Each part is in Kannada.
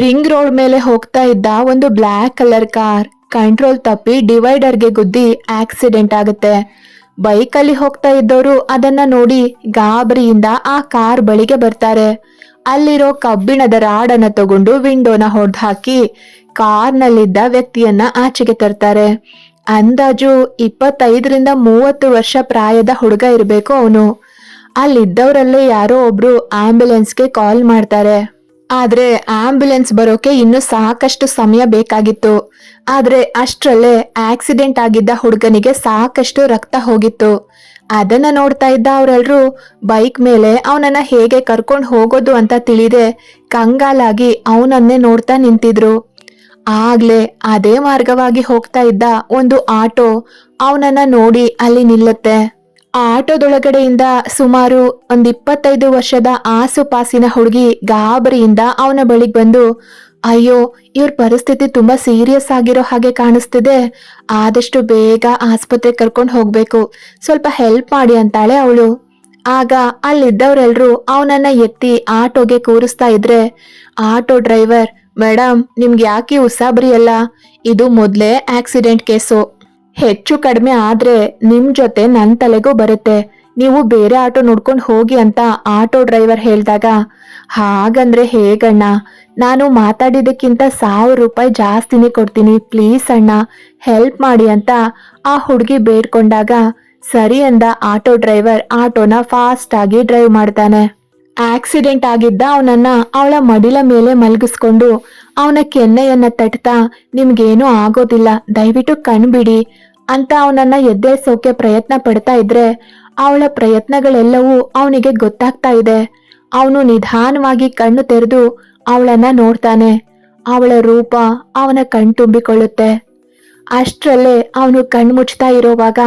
ರಿಂಗ್ ರೋಡ್ ಮೇಲೆ ಹೋಗ್ತಾ ಇದ್ದ ಒಂದು ಬ್ಲ್ಯಾಕ್ ಕಲರ್ ಕಾರ್ ಕಂಟ್ರೋಲ್ ತಪ್ಪಿ ಡಿವೈಡರ್ಗೆ ಗುದ್ದಿ ಆಕ್ಸಿಡೆಂಟ್ ಆಗುತ್ತೆ. ಬೈಕಲ್ಲಿ ಹೋಗ್ತಾ ಇದ್ದವರು ಅದನ್ನ ನೋಡಿ ಗಾಬರಿಯಿಂದ ಆ ಕಾರ್ ಬಳಿಗೆ ಬರ್ತಾರೆ. ಅಲ್ಲಿರೋ ಕಬ್ಬಿಣದ ರಾಡನ್ನ ತಗೊಂಡು ವಿಂಡೋನ ಹೊಡೆದು ಹಾಕಿ ಕಾರ್ನಲ್ಲಿದ್ದ ವ್ಯಕ್ತಿಯನ್ನ ಆಚೆಗೆ ತರ್ತಾರೆ. ಅಂದಾಜು ಇಪ್ಪತ್ತೈದರಿಂದ ಮೂವತ್ತು ವರ್ಷ ಪ್ರಾಯದ ಹುಡುಗ ಇರಬೇಕು ಅವನು. ಅಲ್ಲಿದ್ದವರಲ್ಲೇ ಯಾರೋ ಒಬ್ರು ಆಂಬ್ಯುಲೆನ್ಸ್ಗೆ ಕಾಲ್ ಮಾಡ್ತಾರೆ. ಆದ್ರೆ ಆಂಬ್ಯುಲೆನ್ಸ್ ಬರೋಕೆ ಇನ್ನು ಸಾಕಷ್ಟು ಸಮಯ ಬೇಕಾಗಿತ್ತು. ಆದ್ರೆ ಅಷ್ಟರಲ್ಲೇ ಆಕ್ಸಿಡೆಂಟ್ ಆಗಿದ್ದ ಹುಡುಗನಿಗೆ ಸಾಕಷ್ಟು ರಕ್ತ ಹೋಗಿತ್ತು. ಅದನ್ನ ನೋಡ್ತಾ ಇದ್ದ ಅವರೆಲ್ಲರೂ ಬೈಕ್ ಮೇಲೆ ಅವನನ್ನ ಹೇಗೆ ಕರ್ಕೊಂಡು ಹೋಗೋದು ಅಂತ ತಿಳಿದೆ ಕಂಗಾಲಾಗಿ ಅವನನ್ನೇ ನೋಡ್ತಾ ನಿಂತಿದ್ರು. ಆಗ್ಲೇ ಅದೇ ಮಾರ್ಗವಾಗಿ ಹೋಗ್ತಾ ಇದ್ದ ಒಂದು ಆಟೋ ಅವನನ್ನ ನೋಡಿ ಅಲ್ಲಿ ನಿಲ್ಲುತ್ತೆ. ಆಟೋದೊಳಗಡೆಯಿಂದ ಸುಮಾರು ಒಂದ್ ಇಪ್ಪತ್ತೈದು ವರ್ಷದ ಆಸುಪಾಸಿನ ಹುಡುಗಿ ಗಾಬರಿಯಿಂದ ಅವನ ಬಳಿಗೆ ಬಂದು, ಅಯ್ಯೋ, ಇವ್ರ ಪರಿಸ್ಥಿತಿ ತುಂಬಾ ಸೀರಿಯಸ್ ಆಗಿರೋ ಹಾಗೆ ಕಾಣಿಸ್ತಿದೆ. ಆದಷ್ಟು ಬೇಗ ಆಸ್ಪತ್ರೆ ಕರ್ಕೊಂಡು ಹೋಗ್ಬೇಕು. ಸ್ವಲ್ಪ ಹೆಲ್ಪ್ ಮಾಡಿ ಅಂತಾಳೆ ಅವಳು. ಆಗ ಅಲ್ಲಿದ್ದವರೆಲ್ಲರೂ ಅವನನ್ನ ಎತ್ತಿ ಆಟೋಗೆ ಕೂರಿಸ್ತಾ ಇದ್ರೆ, ಆಟೋ ಡ್ರೈವರ್ ಮೇಡಮ್ ನಿಮ್ಗೆ ಯಾಕೆ ಉಸಾಬರಿ ಅಲ್ಲ? ಇದು ಮೊದಲೇ ಆಕ್ಸಿಡೆಂಟ್ ಕೇಸು. ಹೆಚ್ಚು ಕಡಿಮೆ ಆದ್ರೆ ನಿಮ್ ಜೊತೆ ನನ್ ತಲೆಗೂ ಬರುತ್ತೆ. ನೀವು ಬೇರೆ ಆಟೋ ನೋಡ್ಕೊಂಡು ಹೋಗಿ ಅಂತ ಆಟೋ ಡ್ರೈವರ್ ಹೇಳಿದಾಗ, ಹಾಗಂದ್ರೆ ಹೇಗಣ್ಣ? ನಾನು ಮಾತಾಡಿದ್ದಕ್ಕಿಂತ ಸಾವಿರ ರೂಪಾಯಿ ಜಾಸ್ತಿನೇ ಕೊಡ್ತೀನಿ. ಪ್ಲೀಸ್ ಅಣ್ಣ, ಹೆಲ್ಪ್ ಮಾಡಿ ಅಂತ ಆ ಹುಡುಗಿ ಬೇಡ್ಕೊಂಡಾಗ ಸರಿ ಅಂದ ಆಟೋ ಡ್ರೈವರ್. ಆಟೋನ ಫಾಸ್ಟ್ ಆಗಿ ಡ್ರೈವ್ ಮಾಡ್ತಾನೆ. ಆಕ್ಸಿಡೆಂಟ್ ಆಗಿದ್ದ ಅವನನ್ನ ಅವಳ ಮಡಿಲ ಮೇಲೆ ಮಲಗಿಸ್ಕೊಂಡು ಅವನ ಕೆನ್ನೆಯನ್ನ ತಟ್ತಾ, ನಿಮ್ಗೇನೂ ಆಗೋದಿಲ್ಲ. ದಯವಿಟ್ಟು ಕಣ್ಬಿಡಿ. ಅಂತ ಅವನನ್ನ ಎದ್ದೇಳ್ಸೋಕೆ ಪ್ರಯತ್ನ ಪಡ್ತಾ ಇದ್ರೆ ಅವಳ ಪ್ರಯತ್ನಗಳೆಲ್ಲವೂ ಅವನಿಗೆ ಗೊತ್ತಾಗ್ತಾ ಇದೆ. ಅವನು ನಿಧಾನವಾಗಿ ಕಣ್ಣು ತೆರೆದು ಅವಳನ್ನ ನೋಡ್ತಾನೆ. ಅವಳ ರೂಪ ಅವನ ಕಣ್ ತುಂಬಿಕೊಳ್ಳುತ್ತೆ. ಅಷ್ಟರಲ್ಲೇ ಅವನು ಕಣ್ಮುಚ್ತಾ ಇರೋವಾಗ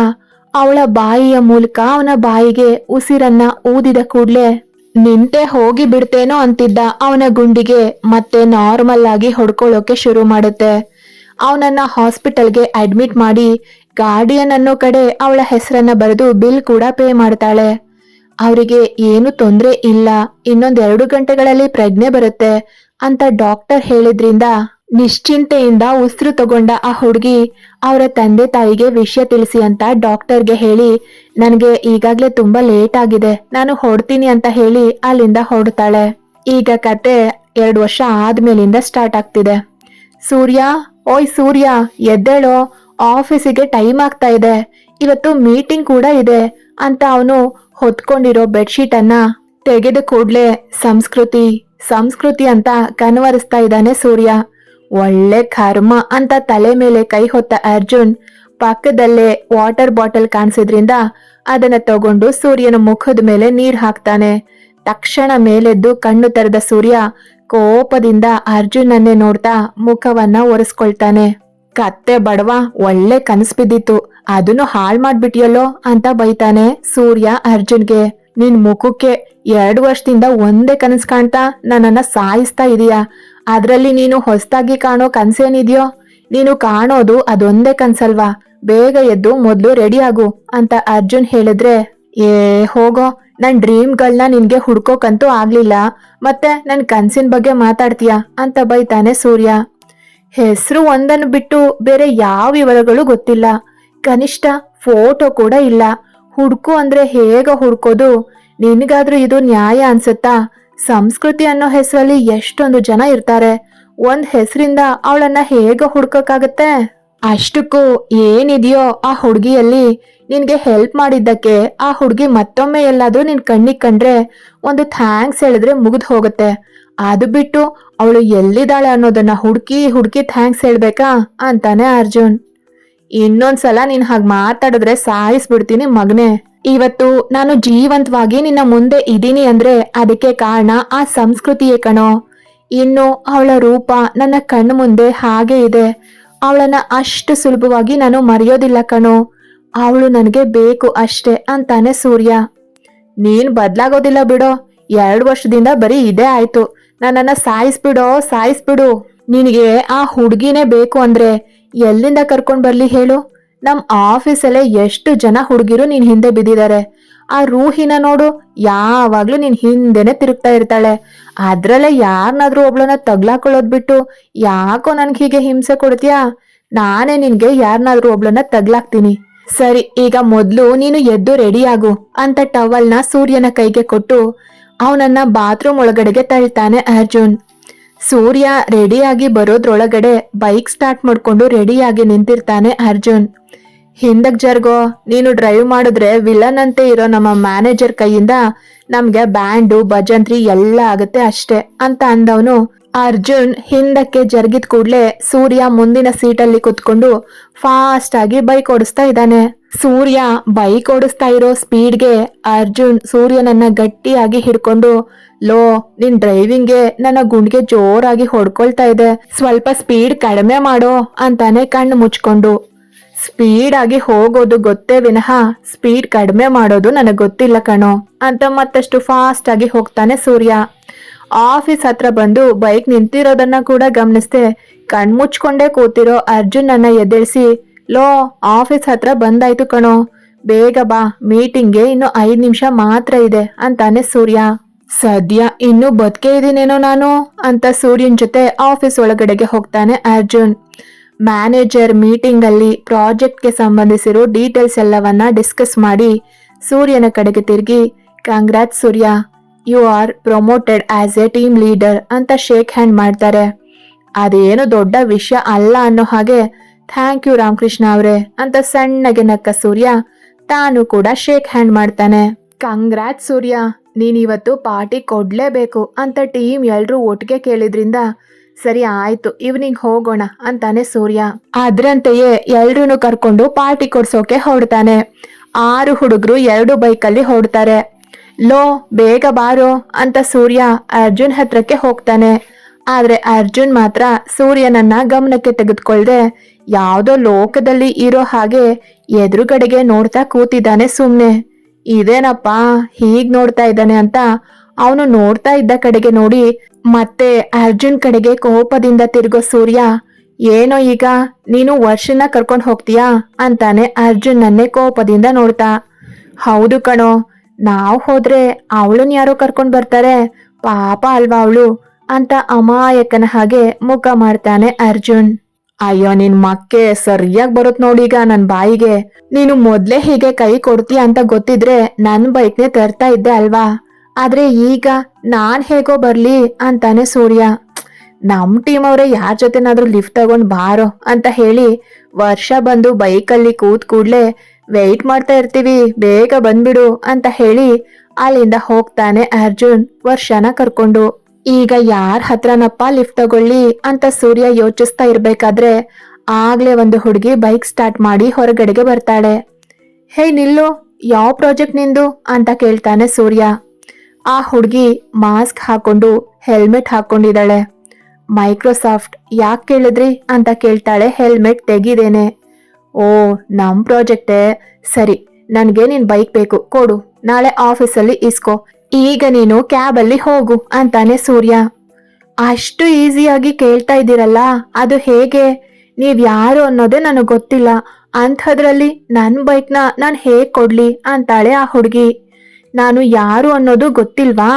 ಅವಳ ಬಾಯಿಯ ಮೂಲಕ ಅವನ ಬಾಯಿಗೆ ಉಸಿರನ್ನ ಊದಿದ ಕೂಡ್ಲೆ, ನಿಂತೆ ಹೋಗಿ ಬಿಡ್ತೇನೋ ಅಂತಿದ್ದ ಅವನ ಗುಂಡಿಗೆ ಮತ್ತೆ ನಾರ್ಮಲ್ ಆಗಿ ಹೊಡ್ಕೊಳ್ಳೋಕೆ ಶುರು ಮಾಡುತ್ತೆ. ಅವನನ್ನ ಹಾಸ್ಪಿಟಲ್ಗೆ ಅಡ್ಮಿಟ್ ಮಾಡಿ ಗಾರ್ಡಿಯನ್ ಅನ್ನೋ ಕಡೆ ಅವಳ ಹೆಸರನ್ನ ಬರೆದು ಬಿಲ್ ಕೂಡ ಪೇ ಮಾಡ್ತಾಳೆ. ಅವರಿಗೆ ಏನು ತೊಂದರೆ ಇಲ್ಲ ಇನ್ನೊಂದ್ ಎರಡು ಗಂಟೆಗಳಲ್ಲಿ ಪ್ರಜ್ಞೆ ಬರುತ್ತೆ ಅಂತ ಡಾಕ್ಟರ್ ಹೇಳಿದ್ರಿಂದ ನಿಶ್ಚಿಂತೆಯಿಂದ ಉಸಿರು ತಗೊಂಡ ಆ ಹುಡುಗಿ ಅವರ ತಂದೆ ತಾಯಿಗೆ ವಿಷಯ ತಿಳಿಸಿ ಅಂತ ಡಾಕ್ಟರ್ಗೆ ಹೇಳಿ, ನನಗೆ ಈಗಾಗಲೇ ತುಂಬಾ ಲೇಟ್ ಆಗಿದೆ, ನಾನು ಹೊಡ್ತೀನಿ ಅಂತ ಹೇಳಿ ಅಲ್ಲಿಂದ ಹೊಡ್ತಾಳೆ ಈಗ ಕತೆ ಎರಡು ವರ್ಷ ಆದ್ಮೇಲಿಂದ ಸ್ಟಾರ್ಟ್ ಆಗ್ತಿದೆ. ಸೂರ್ಯ, ಓಯ್ ಸೂರ್ಯ, ಎದ್ದೇಳೋ ಆಫೀಸಿಗೆ ಟೈಮ್ ಆಗ್ತಾ ಇದೆ. ಇವತ್ತು ಮೀಟಿಂಗ್ ಕೂಡ ಇದೆ ಅಂತ ಅವನು ಹೊತ್ಕೊಂಡಿರೋ ಬೆಡ್ಶೀಟ್ ಅನ್ನ ತೆಗೆದ ಕೂಡ್ಲೆ ಸಂಸ್ಕೃತಿ ಸಂಸ್ಕೃತಿ ಅಂತ ಕನ್ವರಿಸ್ತಾ ಇದ್ದಾನೆ ಸೂರ್ಯ. ಒಳ್ಳೆ ಕರ್ಮ ಅಂತ ತಲೆ ಮೇಲೆ ಕೈ ಹೊತ್ತ ಅರ್ಜುನ್ ಪಕ್ಕದಲ್ಲೇ ವಾಟರ್ ಬಾಟಲ್ ಕಾಣಿಸಿದ್ರಿಂದ ಅದನ್ನ ತಗೊಂಡು ಸೂರ್ಯನ ಮುಖದ ಮೇಲೆ ನೀರ್ ಹಾಕ್ತಾನೆ. ತಕ್ಷಣ ಮೇಲೆದ್ದು ಕಣ್ಣು ತೆರೆದ ಸೂರ್ಯ ಕೋಪದಿಂದ ಅರ್ಜುನನ್ನೇ ನೋಡ್ತಾ ಮುಖವನ್ನ ಒರೆಸ್ಕೊಳ್ತಾನೆ. ಕತ್ತೆ ಬಡವ ಒಳ್ಳೆ ಕನಸು ಬಿದ್ದಿತ್ತು. ಅದನ್ನು ಹಾಳ್ ಮಾಡ್ಬಿಟ್ಟಿಯಲ್ಲೋ ಅಂತ ಬೈತಾನೆ ಸೂರ್ಯ ಅರ್ಜುನ್ಗೆ. ನಿನ್ ಮುಖಕ್ಕೆ ಎರಡು ವರ್ಷದಿಂದ ಒಂದೇ ಕನಸು ಕಾಣ್ತಾ ನನ್ನನ್ನ ಸಾಯಿಸ್ತಾ ಇದೀಯಾ? ಅದ್ರಲ್ಲಿ ನೀನು ಹೊಸ್ತಾಗಿ ಕಾಣೋ ಕನ್ಸೇನಿದ್ಯೋ ನೀನು ಕಾಣೋದು ಅದೊಂದೇ ಕನ್ಸಲ್ವಾ? ಬೇಗ ಎದ್ದು ಮೊದಲು ರೆಡಿ ಆಗು ಅಂತ ಅರ್ಜುನ್ ಹೇಳಿದ್ರೆ, ಏ, ಹೋಗೋ. ನನ್ ಡ್ರೀಮ್ಗಳನ್ನ ನಿನ್ಗೆ ಹುಡ್ಕೋಕಂತೂ ಆಗ್ಲಿಲ್ಲ. ಮತ್ತೆ ನನ್ ಕನ್ಸಿನ ಬಗ್ಗೆ ಮಾತಾಡ್ತೀಯಾ? ಅಂತ ಬೈತಾನೆ ಸೂರ್ಯ. ಹೆಸರು ಒಂದನ್ನು ಬಿಟ್ಟು ಬೇರೆ ಯಾವ ವಿವರಗಳು ಗೊತ್ತಿಲ್ಲ. ಕನಿಷ್ಠ ಫೋಟೋ ಕೂಡ ಇಲ್ಲ. ಹುಡ್ಕು ಅಂದ್ರೆ ಹೇಗ ಹುಡ್ಕೋದು. ನಿನಗಾದ್ರೂ ಇದು ನ್ಯಾಯ ಅನ್ಸುತ್ತಾ? ಸಂಸ್ಕೃತಿ ಅನ್ನೋ ಹೆಸರಲ್ಲಿ ಎಷ್ಟೊಂದು ಜನ ಇರ್ತಾರೆ. ಒಂದ್ ಹೆಸರಿಂದ ಅವಳನ್ನ ಹೇಗ ಹುಡ್ಕಕ್ಕಾಗತ್ತೆ? ಅಷ್ಟಕ್ಕೂ ಏನಿದೆಯೋ ಆ ಹುಡುಗಿಯಲ್ಲಿ? ನಿನ್ಗೆ ಹೆಲ್ಪ್ ಮಾಡಿದ್ದಕ್ಕೆ ಆ ಹುಡುಗಿ ಮತ್ತೊಮ್ಮೆ ಎಲ್ಲಾದ್ರೂ ನಿನ್ ಕಣ್ಣಿಗೆ ಕಂಡ್ರೆ, ಒಂದು ಥ್ಯಾಂಕ್ಸ್ ಹೇಳಿದ್ರೆ ಮುಗಿದು ಹೋಗುತ್ತೆ. ಅದು ಬಿಟ್ಟು ಅವಳು ಎಲ್ಲಿದ್ದಾಳೆ ಅನ್ನೋದನ್ನ ಹುಡುಕಿ ಹುಡುಕಿ ಥ್ಯಾಂಕ್ಸ್ ಹೇಳ್ಬೇಕಾ? ಅಂತಾನೆ ಅರ್ಜುನ್. ಇನ್ನೊಂದ್ಸಲ ನೀನ್ ಹಾಗೆ ಮಾತಾಡಿದ್ರೆ ಸಾಯಿಸ್ಬಿಡ್ತೀನಿ ಮಗನೇ. ಇವತ್ತು ನಾನು ಜೀವಂತವಾಗಿ ನಿನ್ನ ಮುಂದೆ ಇದೀನಿ ಅಂದ್ರೆ ಅದಕ್ಕೆ ಕಾರಣ ಆ ಸಂಸ್ಕೃತಿಯೇ ಕಣೋ. ಇನ್ನು ಅವಳ ರೂಪ ನನ್ನ ಕಣ್ಣು ಮುಂದೆ ಹಾಗೆ ಇದೆ. ಅವಳನ್ನ ಅಷ್ಟು ಸುಲಭವಾಗಿ ನಾನು ಮರೆಯೋದಿಲ್ಲ ಕಣೋ. ಅವಳು ನನಗೆ ಬೇಕು ಅಷ್ಟೇ ಅಂತಾನೆ ಸೂರ್ಯ. ನೀನ್ ಬದ್ಲಾಗೋದಿಲ್ಲ ಬಿಡೋ. ಎರಡು ವರ್ಷದಿಂದ ಬರೀ ಇದೇ ಆಯ್ತು. ನನ್ನನ್ನ ಸಾಯಿಸ್ಬಿಡೋ, ಸಾಯಿಸ್ಬಿಡು. ನಿನಗೆ ಆ ಹುಡುಗಿನೇ ಬೇಕು ಅಂದ್ರೆ ಎಲ್ಲಿಂದ ಕರ್ಕೊಂಡ್ ಬರ್ಲಿ ಹೇಳು? ನಮ್ ಆಫೀಸಲ್ಲೇ ಎಷ್ಟು ಜನ ಹುಡುಗಿರು ನಿನ್ ಹಿಂದೆ ಬಿದ್ದಿದ್ದಾರೆ ಆ ರೂಹಿನ ನೋಡು, ಯಾವಾಗ್ಲೂ ನಿನ್ ಹಿಂದೆನೆ ತಿರುಗ್ತಾ ಇರ್ತಾಳೆ. ಅದ್ರಲ್ಲೇ ಯಾರನ್ನಾದ್ರೂ ಒಬ್ಳನ್ನ ತಗ್ಲಾಕೊಳ್ಳೋದ್ ಬಿಟ್ಟು ಯಾಕೋ ನನ್ಗೆ ಹೀಗೆ ಹಿಂಸೆ ಕೊಡ್ತೀಯಾ? ನಾನೇ ನಿನ್ಗೆ ಯಾರನ್ನಾದ್ರೂ ಒಬ್ಳನ್ನ ತಗ್ಲಾಕ್ತೀನಿ. ಸರಿ, ಈಗ ಮೊದ್ಲು ನೀನು ಎದ್ದು ರೆಡಿ ಆಗು ಅಂತ ಟವಲ್ನ ಸೂರ್ಯನ ಕೈಗೆ ಕೊಟ್ಟು ಅವನನ್ನ ಬಾತ್ರೂಮ್ ಒಳಗಡೆಗೆ ತಳ್ತಾನೆ ಅರ್ಜುನ್. ಸೂರ್ಯ ರೆಡಿಯಾಗಿ ಬರೋದ್ರೊಳಗಡೆ ಬೈಕ್ ಸ್ಟಾರ್ಟ್ ಮಾಡ್ಕೊಂಡು ರೆಡಿಯಾಗಿ ನಿಂತಿರ್ತಾನೆ ಅರ್ಜುನ್. ಹಿಂದಕ್ ಜರ್ಗೋ, ನೀನು ಡ್ರೈವ್ ಮಾಡಿದ್ರೆ ವಿಲನ್ ಅಂತೆ ಇರೋ ನಮ್ಮ ಮ್ಯಾನೇಜರ್ ಕೈಯಿಂದ ನಮ್ಗೆ ಬ್ಯಾಂಡು, ಭಜಂತ್ರಿ ಎಲ್ಲ ಆಗುತ್ತೆ ಅಷ್ಟೇ ಅಂತ ಅಂದವನು ಅರ್ಜುನ್ ಹಿಂದಕ್ಕೆ ಜರುಗಿದ ಕೂಡಲೇ ಸೂರ್ಯ ಮುಂದಿನ ಸೀಟಲ್ಲಿ ಕುತ್ಕೊಂಡು ಫಾಸ್ಟ್ ಆಗಿ ಬೈಕ್ ಓಡಿಸ್ತಾ ಇದ್ದಾನೆ. ಸೂರ್ಯ ಬೈಕ್ ಓಡಿಸ್ತಾ ಇರೋ ಸ್ಪೀಡ್ಗೆ ಅರ್ಜುನ್ ಸೂರ್ಯನನ್ನ ಗಟ್ಟಿಯಾಗಿ ಹಿಡ್ಕೊಂಡು, ಲೋ, ನಿನ್ ಡ್ರೈವಿಂಗ್ಗೆ ನನ್ನ ಗುಂಡ್ಗೆ ಜೋರಾಗಿ ಹೊಡ್ಕೊಳ್ತಾ ಇದೆ. ಸ್ವಲ್ಪ ಸ್ಪೀಡ್ ಕಡಿಮೆ ಮಾಡೋ ಅಂತಾನೆ ಕಣ್ಣು ಮುಚ್ಕೊಂಡು. ಸ್ಪೀಡ್ ಆಗಿ ಹೋಗೋದು ಗೊತ್ತೇ ವಿನಃ ಸ್ಪೀಡ್ ಕಡಿಮೆ ಮಾಡೋದು ನನಗೆ ಗೊತ್ತಿಲ್ಲ ಕಣೋ ಅಂತ ಮತ್ತಷ್ಟು ಫಾಸ್ಟ್ ಆಗಿ ಹೋಗ್ತಾನೆ ಸೂರ್ಯ. ಆಫೀಸ್ ಹತ್ರ ಬಂದು ಬೈಕ್ ನಿಂತಿರೋದನ್ನ ಕೂಡ ಗಮನಿಸ್ದೆ. ಕಣ್ಮುಚ್ಕೊಂಡೇ ಕೂತಿರೋ ಅರ್ಜುನ್ ನನ್ನ ಎದ್ದೇಳಿಸಿ, ಲೋ, ಆಫೀಸ್ ಹತ್ರ ಬಂದಾಯ್ತು ಕಣೋ, ಬೇಗ ಬಾ, ಮೀಟಿಂಗ್ಗೆ ಇನ್ನು ಐದು ನಿಮಿಷ ಮಾತ್ರ ಇದೆ, ಅಂತಾನೆ ಸೂರ್ಯ. ಸದ್ಯ ಇನ್ನು ಬದುಕೆ ಇದ್ದೀನೇನೋ ನಾನು? ಅಂತ ಸೂರ್ಯನ್ ಜೊತೆ ಆಫೀಸ್ ಒಳಗಡೆಗೆ ಹೋಗ್ತಾನೆ ಅರ್ಜುನ್. ಮ್ಯಾನೇಜರ್ ಮೀಟಿಂಗ್ ಅಲ್ಲಿ ಪ್ರಾಜೆಕ್ಟ್ಗೆ ಸಂಬಂಧಿಸಿರೋ ಡೀಟೇಲ್ಸ್ ಎಲ್ಲವನ್ನ ಡಿಸ್ಕಸ್ ಮಾಡಿ ಸೂರ್ಯನ ಕಡೆಗೆ ತಿರುಗಿ congrats Surya you are promoted as a team leader ಅಂತ ಶೇಕ್ ಹ್ಯಾಂಡ್ ಮಾಡ್ತಾರೆ. ಅದೇನು ದೊಡ್ಡ ವಿಷಯ ಅಲ್ಲ ಅನ್ನೋ ಹಾಗೆ ಥ್ಯಾಂಕ್ ಯು ರಾಮಕೃಷ್ಣ ಅವರೇ ಅಂತ ಸಣ್ಣಗೆ ನಕ್ಕ ಸೂರ್ಯ ತಾನು ಕೂಡ ಶೇಕ್ ಹ್ಯಾಂಡ್ ಮಾಡ್ತಾನೆ. ಕಂಗ್ರಾಟ್ ಸೂರ್ಯ. ನೀನಿವತ್ತು ಪಾರ್ಟಿ ಕೊಡ್ಲೇಬೇಕು ಅಂತ ಟೀಮ್ ಎಲ್ಲರೂ ಒಟ್ಟಿಗೆ ಕೇಳಿದ್ರಿಂದ, ಸರಿ ಆಯ್ತು ಇವ್ನಿಂಗ್ ಹೋಗೋಣ ಅಂತಾನೆ ಸೂರ್ಯ. ಅದ್ರಂತೆಯೇ ಎಲ್ರೂನು ಕರ್ಕೊಂಡು ಪಾರ್ಟಿ ಕೊಡ್ಸೋಕೆ ಹೊಡ್ತಾನೆ ಆರು ಹುಡುಗರು ಎರಡು ಬೈಕಲ್ಲಿ ಹೊರಡ್ತಾರೆ. ಲೋ, ಬೇಗ ಬಾರೋ ಅಂತ ಸೂರ್ಯ ಅರ್ಜುನ್ ಹತ್ರಕ್ಕೆ ಹೋಗ್ತಾನೆ. ಆದ್ರೆ ಅರ್ಜುನ್ ಮಾತ್ರ ಸೂರ್ಯನನ್ನ ಗಮನಕ್ಕೆ ತೆಗೆದುಕೊಳ್ಳದೆ ಯಾವುದೋ ಲೋಕದಲ್ಲಿ ಇರೋ ಹಾಗೆ ಎದುರುಗಡೆಗೆ ನೋಡ್ತಾ ಕೂತಿದ್ದಾನೆ ಸುಮ್ನೆ. ಇದೇನಪ್ಪ, ಹೀಗ್ ನೋಡ್ತಾ ಇದ್ದಾನೆ ಅಂತ ಅವನು ನೋಡ್ತಾ ಇದ್ದ ಕಡೆಗೆ ನೋಡಿ ಮತ್ತೆ ಅರ್ಜುನ್ ಕಡೆಗೆ ಕೋಪದಿಂದ ತಿರುಗೋ ಸೂರ್ಯ, ಏನೋ ಈಗ, ನೀನು ವರ್ಷನ ಕರ್ಕೊಂಡು ಹೋಗ್ತೀಯಾ? ಅಂತಾನೆ ಅರ್ಜುನ್ ನನ್ನೇ ಕೋಪದಿಂದ ನೋಡ್ತಾ. ಹೌದು ಕಣೋ ನಾವ್ ಹೋದ್ರೆ ಅವಳನ್ ಯಾರೋ ಕರ್ಕೊಂಡು ಬರ್ತಾರೆ, ಪಾಪ ಅಲ್ವಾ ಅವಳು ಅಂತ ಅಮಾಯಕನ ಹಾಗೆ ಮುಖ ಮಾಡ್ತಾನೆ ಅರ್ಜುನ್. ಅಯ್ಯೋ, ನಿನ್ ಮಕ್ಕೆ ಸರಿಯಾಗಿ ಬರುತ್ ನೋಡೀಗ ನನ್ ಬಾಯಿಗೆ. ನೀನು ಮೊದ್ಲೇ ಹೀಗೆ ಕೈ ಕೊಡ್ತೀಯ ಅಂತ ಗೊತ್ತಿದ್ರೆ ನನ್ ಬೈಕ್ನೇ ತರ್ತಾ ಇದ್ದೆ ಅಲ್ವಾ? ಆದ್ರೆ ಈಗ ನಾನ್ ಹೇಗೋ ಬರ್ಲಿ ಅಂತಾನೆ ಸೂರ್ಯ. ನಮ್ ಟೀಮ್ ಅವರೇ ಯಾರ ಜೊತೆನಾದ್ರೂ ಲಿಫ್ಟ್ ತಗೊಂಡ್ ಬಾರೋ ಅಂತ ಹೇಳಿ ವರ್ಷ ಬಂದು ಬೈಕಲ್ಲಿ ಕೂತ್ ಕೂಡ್ಲೆ ವೆಯ್ಟ್ ಮಾಡ್ತಾ ಇರ್ತೀವಿ, ಬೇಗ ಬಂದ್ಬಿಡು ಅಂತ ಹೇಳಿ ಅಲ್ಲಿಂದ ಹೋಗ್ತಾನೆ ಅರ್ಜುನ್, ವರ್ಷನ ಕರ್ಕೊಂಡು. ಈಗ ಯಾರ ಹತ್ರನಪ್ಪ ಲಿಫ್ಟ್ ತಗೊಳ್ಳಿ ಅಂತ ಸೂರ್ಯ ಯೋಚಿಸ್ತಾ ಇರ್ಬೇಕಾದ್ರೆ ಆಗ್ಲೇ ಒಂದು ಹುಡುಗಿ ಬೈಕ್ ಸ್ಟಾರ್ಟ್ ಮಾಡಿ ಹೊರಗಡೆಗೆ ಬರ್ತಾಳೆ. ಹೇ ನಿಲ್ಲು, ಯಾವ ಪ್ರಾಜೆಕ್ಟ್ ನಿಂದು? ಅಂತ ಕೇಳ್ತಾನೆ ಸೂರ್ಯ. ಆ ಹುಡುಗಿ ಮಾಸ್ಕ್ ಹಾಕೊಂಡು ಹೆಲ್ಮೆಟ್ ಹಾಕೊಂಡಿದ್ದಾಳೆ. ಮೈಕ್ರೋಸಾಫ್ಟ್ ಯಾಕೆ ಕೇಳಿದ್ರಿ? ಅಂತ ಕೇಳ್ತಾಳೆ ಹೆಲ್ಮೆಟ್ ತೆಗಿದೇನೆ. ಓ, ನಮ್ ಪ್ರಾಜೆಕ್ಟೇ. ಸರಿ, ನನಗೆ ನಿನ್ ಬೈಕ್ ಬೇಕು, ಕೊಡು. ನಾಳೆ ಆಫೀಸಲ್ಲಿ ಇಸ್ಕೋ. ಈಗ ನೀನು ಕ್ಯಾಬಲ್ಲಿ ಹೋಗು ಅಂತಾನೆ ಸೂರ್ಯ. ಅಷ್ಟು ಈಸಿಯಾಗಿ ಕೇಳ್ತಾ ಇದ್ದೀರಲ್ಲ, ಅದು ಹೇಗೆ? ನೀವ್ ಯಾರು ಅನ್ನೋದೇ ನನಗೆ ಗೊತ್ತಿಲ್ಲ. ಅಂಥದ್ರಲ್ಲಿ ನನ್ನ ಬೈಕ್ನ ನಾನು ಹೇಗ್ ಕೊಡ್ಲಿ ಅಂತಾಳೆ ಆ ಹುಡುಗಿ. ನಾನು ಯಾರು ಅನ್ನೋದು ಗೊತ್ತಿಲ್ವಾ?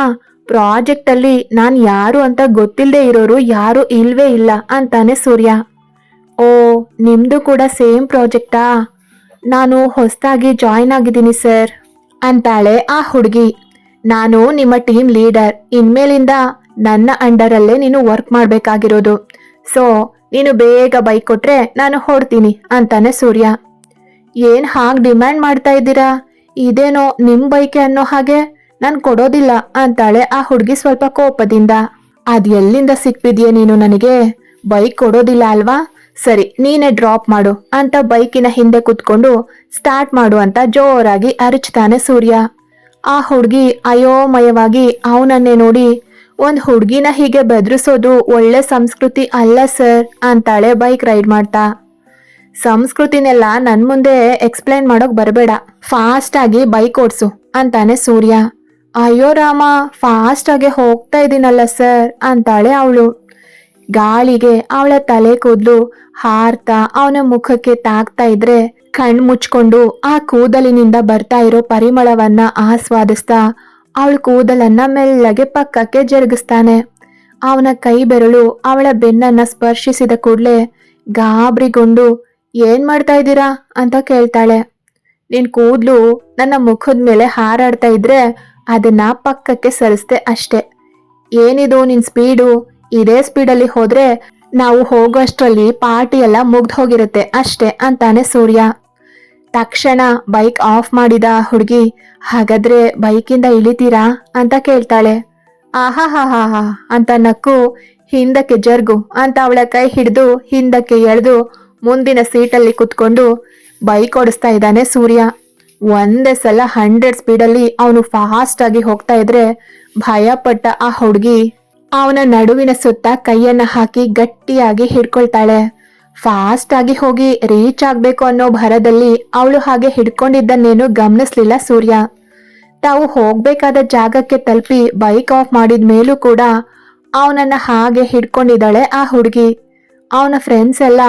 ಪ್ರಾಜೆಕ್ಟ್ ಅಲ್ಲಿ ನಾನ್ ಯಾರು ಅಂತ ಗೊತ್ತಿಲ್ಲದೆ ಇರೋರು ಯಾರು ಇಲ್ವೇ ಇಲ್ಲ ಅಂತಾನೆ ಸೂರ್ಯ. ಓ, ನಿಮ್ದು ಕೂಡ ಸೇಮ್ ಪ್ರಾಜೆಕ್ಟಾ? ನಾನು ಹೊಸದಾಗಿ ಜಾಯ್ನ್ ಆಗಿದ್ದೀನಿ, ಸರ್, ಅಂತಾಳೆ ಆ ಹುಡುಗಿ. ನಾನು ನಿಮ್ಮ ಟೀಮ್ ಲೀಡರ್, ಇನ್ಮೇಲಿಂದ ನನ್ನ ಅಂಡರಲ್ಲೇ ನೀನು ವರ್ಕ್ ಮಾಡಬೇಕಾಗಿರೋದು. ಸೊ, ನೀನು ಬೇಗ ಬೈಕ್ ಕೊಟ್ರೆ ನಾನು ಹೊಡ್ತೀನಿ ಅಂತಾನೆ ಸೂರ್ಯ. ಏನು ಹಾಗೆ ಡಿಮ್ಯಾಂಡ್ ಮಾಡ್ತಾ ಇದ್ದೀರಾ? ಇದೇನೋ ನಿಮ್ಮ ಬೈಕೆ ಅನ್ನೋ ಹಾಗೆ? ನಾನು ಕೊಡೋದಿಲ್ಲ, ಅಂತಾಳೆ ಆ ಹುಡುಗಿ ಸ್ವಲ್ಪ ಕೋಪದಿಂದ. ಅದು ಎಲ್ಲಿಂದ ಸಿಕ್ಬಿದ್ಯೆ ನೀನು ನನಗೆ? ಬೈಕ್ ಕೊಡೋದಿಲ್ಲ ಅಲ್ವಾ? ಸರಿ, ನೀನೆ ಡ್ರಾಪ್ ಮಾಡು ಅಂತ ಬೈಕಿನ ಹಿಂದೆ ಕುತ್ಕೊಂಡು ಸ್ಟಾರ್ಟ್ ಮಾಡು ಅಂತ ಜೋರಾಗಿ ಅರಚ್ತಾನೆ ಸೂರ್ಯ. ಆ ಹುಡುಗಿ ಅಯೋಮಯವಾಗಿ ಅವನನ್ನೇ ನೋಡಿ, ಒಂದ್ ಹುಡುಗಿನ ಹೀಗೆ ಬೆದರಿಸೋದು ಒಳ್ಳೆ ಸಂಸ್ಕೃತಿ ಅಲ್ಲ ಸರ್, ಅಂತಾಳೆ ಬೈಕ್ ರೈಡ್ ಮಾಡ್ತಾ. ಸಂಸ್ಕೃತಿನೆಲ್ಲ ನನ್ ಮುಂದೆ ಎಕ್ಸ್ಪ್ಲೈನ್ ಮಾಡೋಕ್ ಬರಬೇಡ ಫಾಸ್ಟ್ ಆಗಿ ಬೈಕ್ ಓಡ್ಸು, ಅಂತಾನೆ ಸೂರ್ಯ. ಅಯ್ಯೋ ರಾಮ ಫಾಸ್ಟ್ ಆಗಿ ಹೋಗ್ತಾ ಇದ್ದೀನಲ್ಲ ಸರ್, ಅಂತಾಳೆ ಅವಳು. ಗಾಳಿಗೆ ಅವಳ ತಲೆ ಕೂದಲು. ಹಾರ್ತಾ ಅವನ ಮುಖಕ್ಕೆ ತಾಕ್ತಾ ಇದ್ರೆ ಕಣ್ ಮುಚ್ಕೊಂಡು ಆ ಕೂದಲಿನಿಂದ ಬರ್ತಾ ಇರೋ ಪರಿಮಳವನ್ನ ಆಸ್ವಾದಿಸ್ತಾ ಅವಳ ಕೂದಲನ್ನ ಮೆಲ್ಲಗೆ ಪಕ್ಕಕ್ಕೆ ಜರುಗಿಸ್ತಾನೆ. ಅವನ ಕೈ ಬೆರಳು ಅವಳ ಬೆನ್ನನ್ನ ಸ್ಪರ್ಶಿಸಿದ ಕೂಡಲೇ ಗಾಬರಿಗೊಂಡು, ಏನ್ ಮಾಡ್ತಾ ಇದ್ದೀರಾ? ಅಂತ ಕೇಳ್ತಾಳೆ. ನಿನ್ ಕೂದ್ಲು ನನ್ನ ಮುಖದ ಮೇಲೆ ಹಾರಾಡ್ತಾ ಇದ್ರೆ ಅದನ್ನ ಪಕ್ಕಕ್ಕೆ ಸರಿಸ್ತೆ ಅಷ್ಟೆ. ಏನಿದು ನಿನ್ ಸ್ಪೀಡು? ಇದೇ ಸ್ಪೀಡಲ್ಲಿ ಹೋದ್ರೆ ನಾವು ಹೋಗೋಷ್ಟರಲ್ಲಿ ಪಾರ್ಟಿ ಎಲ್ಲ ಮುಗ್ದು ಹೋಗಿರುತ್ತೆ ಅಷ್ಟೇ ಅಂತಾನೆ ಸೂರ್ಯ. ತಕ್ಷಣ ಬೈಕ್ ಆಫ್ ಮಾಡಿದ ಹುಡುಗಿ, ಹಾಗಾದ್ರೆ ಬೈಕಿಂದ ಇಳಿತೀರಾ? ಅಂತ ಕೇಳ್ತಾಳೆ. ಆಹಾ, ಹಾ ಹಾ ಹಾ, ಅಂತ ನಕ್ಕು, ಹಿಂದಕ್ಕೆ ಜರ್ಗು, ಅಂತ ಅವಳ ಕೈ ಹಿಡಿದು ಹಿಂದಕ್ಕೆ ಎಳೆದು ಮುಂದಿನ ಸೀಟಲ್ಲಿ ಕುತ್ಕೊಂಡು ಬೈಕ್ ಓಡಿಸ್ತಾ ಇದ್ದಾನೆ ಸೂರ್ಯ. ಒಂದೇ ಸಲ ಹಂಡ್ರೆಡ್ ಸ್ಪೀಡಲ್ಲಿ ಅವನು ಫಾಸ್ಟ್ ಆಗಿ ಹೋಗ್ತಾ ಇದ್ರೆ ಭಯಪಟ್ಟ ಆ ಹುಡುಗಿ ಅವನ ನಡುವಿನ ಸುತ್ತ ಕೈಯನ್ನ ಹಾಕಿ ಗಟ್ಟಿಯಾಗಿ ಹಿಡ್ಕೊಳ್ತಾಳೆ. ಫಾಸ್ಟ್ ಆಗಿ ಹೋಗಿ ರೀಚ್ ಆಗ್ಬೇಕು ಅನ್ನೋ ಭರದಲ್ಲಿ ಅವಳು ಹಾಗೆ ಹಿಡ್ಕೊಂಡಿದ್ದನ್ನೇನು ಗಮನಿಸ್ಲಿಲ್ಲ ಸೂರ್ಯ. ತಾವು ಹೋಗ್ಬೇಕಾದ ಜಾಗಕ್ಕೆ ತಲುಪಿ ಬೈಕ್ ಆಫ್ ಮಾಡಿದ ಮೇಲೂ ಕೂಡ ಅವನನ್ನ ಹಾಗೆ ಹಿಡ್ಕೊಂಡಿದ್ದಾಳೆ ಆ ಹುಡುಗಿ. ಅವನ ಫ್ರೆಂಡ್ಸ್ ಎಲ್ಲ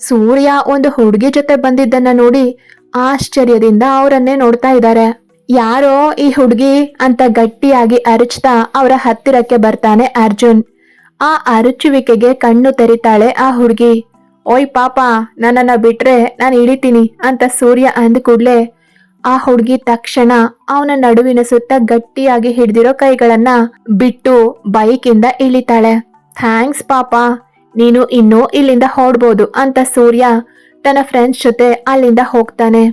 ಸೂರ್ಯ ಒಂದು ಹುಡುಗಿ ಜೊತೆ ಬಂದಿದ್ದನ್ನ ನೋಡಿ ಆಶ್ಚರ್ಯದಿಂದ ಅವರನ್ನೇ ನೋಡ್ತಾ ಇದ್ದಾರೆ. ಯಾರೋ ಈ ಹುಡುಗಿ ಅಂತ ಗಟ್ಟಿಯಾಗಿ ಅರಚ್ತಾ ಅವರ ಹತ್ತಿರಕ್ಕೆ ಬರ್ತಾನೆ ಅರ್ಜುನ್. ಆ ಅರಚುವಿಕೆಗೆ ಕಣ್ಣು ತೆರಿತಾಳೆ ಆ ಹುಡುಗಿ. ಓಯ್ ಪಾಪ, ನನ್ನನ್ನ ಬಿಟ್ರೆ ನಾನು ಇಳಿತೀನಿ ಅಂತ ಸೂರ್ಯ ಅಂದ ಕೂಡ್ಲೆ ಆ ಹುಡುಗಿ ತಕ್ಷಣ ಅವನ ನಡುವಿನ ಸುತ್ತ ಗಟ್ಟಿಯಾಗಿ ಹಿಡ್ದಿರೋ ಕೈಗಳನ್ನ ಬಿಟ್ಟು ಬೈಕಿಂದ ಇಳಿತಾಳೆ. ಥ್ಯಾಂಕ್ಸ್ ಪಾಪ, ನೀನು ಇನ್ನೂ ಇಲ್ಲಿಂದ ಹೊಡ್ಬೋದು ಅಂತ ಸೂರ್ಯ ತನ್ನ ಫ್ರೆಂಡ್ಸ್ ಜೊತೆ ಅಲ್ಲಿಂದ ಹೋಗ್ತಾನೆ.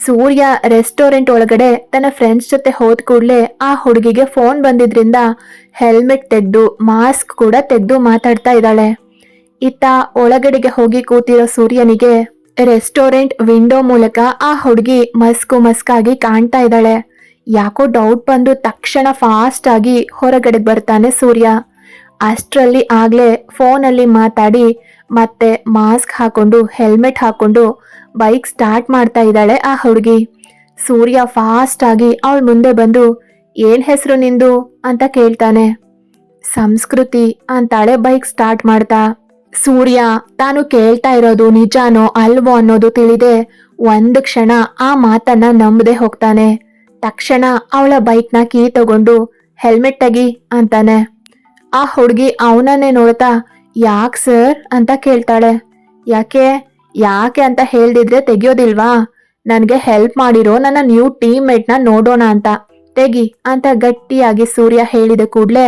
ಸೂರ್ಯ ರೆಸ್ಟೋರೆಂಟ್ ಒಳಗಡೆ ತನ್ನ ಫ್ರೆಂಡ್ಸ್ ಜೊತೆ ಹೋದ ಕೂಡಲೇ ಆ ಹುಡುಗಿಗೆ ಫೋನ್ ಬಂದಿದ್ರಿಂದ ಹೆಲ್ಮೆಟ್ ತೆಗೆದು ಮಾಸ್ಕ್ ಕೂಡ ತೆಗೆದು ಮಾತಾಡ್ತಾ ಇದ್ದಾಳೆ. ಇತ್ತ ಒಳಗಡೆಗೆ ಹೋಗಿ ಕೂತಿರೋ ಸೂರ್ಯನಿಗೆ ರೆಸ್ಟೋರೆಂಟ್ ವಿಂಡೋ ಮೂಲಕ ಆ ಹುಡುಗಿ ಮಸ್ಕು ಮಸ್ಕಾಗಿ ಕಾಣ್ತಾ ಇದ್ದಾಳೆ. ಯಾಕೋ ಡೌಟ್ ಬಂದು ತಕ್ಷಣ ಫಾಸ್ಟ್ ಆಗಿ ಹೊರಗಡೆ ಬರ್ತಾನೆ ಸೂರ್ಯ. ಅಷ್ಟರಲ್ಲಿ ಆಗ್ಲೇ ಫೋನಲ್ಲಿ ಮಾತಾಡಿ ಮತ್ತೆ ಮಾಸ್ಕ್ ಹಾಕೊಂಡು ಹೆಲ್ಮೆಟ್ ಹಾಕೊಂಡು ಬೈಕ್ ಸ್ಟಾರ್ಟ್ ಮಾಡ್ತಾ ಇದ್ದಾಳೆ ಆ ಹುಡುಗಿ. ಸೂರ್ಯ ಫಾಸ್ಟ್ ಆಗಿ ಅವಳ ಮುಂದೆ ಬಂದು, ಏನ್ ಹೆಸರು ನಿಂದು? ಅಂತ ಕೇಳ್ತಾನೆ. ಸಂಸ್ಕೃತಿ ಅಂತಾಳೆ ಬೈಕ್ ಸ್ಟಾರ್ಟ್ ಮಾಡ್ತಾ. ಸೂರ್ಯ, ತಾನು ಕೇಳ್ತಾ ಇರೋದು ನಿಜಾನೋ ಅಲ್ವೋ ಅನ್ನೋದು ತಿಳಿದೆ ಒಂದು ಕ್ಷಣ ಆ ಮಾತನ್ನ ನಂಬದೆ ಹೋಗ್ತಾನೆ. ತಕ್ಷಣ ಅವಳ ಬೈಕ್ನ ಕೀ ತಗೊಂಡು, ಹೆಲ್ಮೆಟ್ ತೆಗಿ ಅಂತಾನೆ. ಆ ಹುಡುಗಿ ಅವನನ್ನೇ ನೋಡ್ತಾ, ಯಾಕೆ ಸರ್? ಅಂತ ಕೇಳ್ತಾಳೆ. ಯಾಕೆ? ಯಾಕೆ ಅಂತ ಹೇಳ್ದಿದ್ರೆ ತೆಗಿಯೋದಿಲ್ವಾ? ನನಗೆ ಹೆಲ್ಪ್ ಮಾಡಿರೋ ನನ್ನ ನ್ಯೂ ಟೀಮ್ ಮೇಟ್ನ ನೋಡೋಣ ಅಂತ. ತೆಗಿ ಅಂತ ಗಟ್ಟಿಯಾಗಿ ಸೂರ್ಯ ಹೇಳಿದ ಕೂಡಲೇ,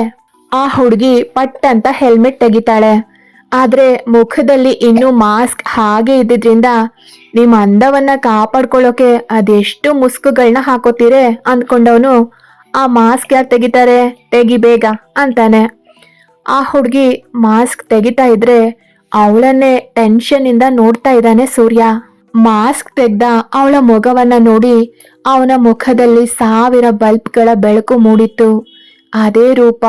ಆ ಹುಡುಗಿ ಪಟ್ ಅಂತ ಹೆಲ್ಮೆಟ್ ತೆಗಿತಾಳೆ. ಆದ್ರೆ ಮುಖದಲ್ಲಿ ಇನ್ನೂ ಮಾಸ್ಕ್ ಹಾಗೆ ಇದ್ದಿದ್ರಿಂದ ನಿಮ್ಮ ಅಂದವನ್ನ ಕಾಪಾಡ್ಕೊಳ್ಳೋಕೆ ಅದೆಷ್ಟು ಮುಸ್ಕುಗಳನ್ನ ಹಾಕೋತೀರೆ ಅಂದ್ಕೊಂಡವನು ಆ ಮಾಸ್ಕ್ ಯಾಕೆ ತೆಗಿತಾರೆ? ತೆಗಿ ಬೇಗ ಅಂತಾನೆ. ಆ ಹುಡುಗಿ ಮಾಸ್ಕ್ ತೆಗಿತಾ ಇದ್ರೆ ಅವಳನ್ನೇ ಟೆನ್ಷನ್ ಇಂದ ನೋಡ್ತಾ ಇದ್ದಾನೆ ಸೂರ್ಯ. ಮಾಸ್ಕ್ ತೆಗ್ದ ಅವಳ ಮೊಗವನ್ನ ನೋಡಿ ಅವನ ಮುಖದಲ್ಲಿ ಸಾವಿರ ಬಲ್ಬ್ಗಳ ಬೆಳಕು ಮೂಡಿತ್ತು. ಅದೇ ರೂಪ.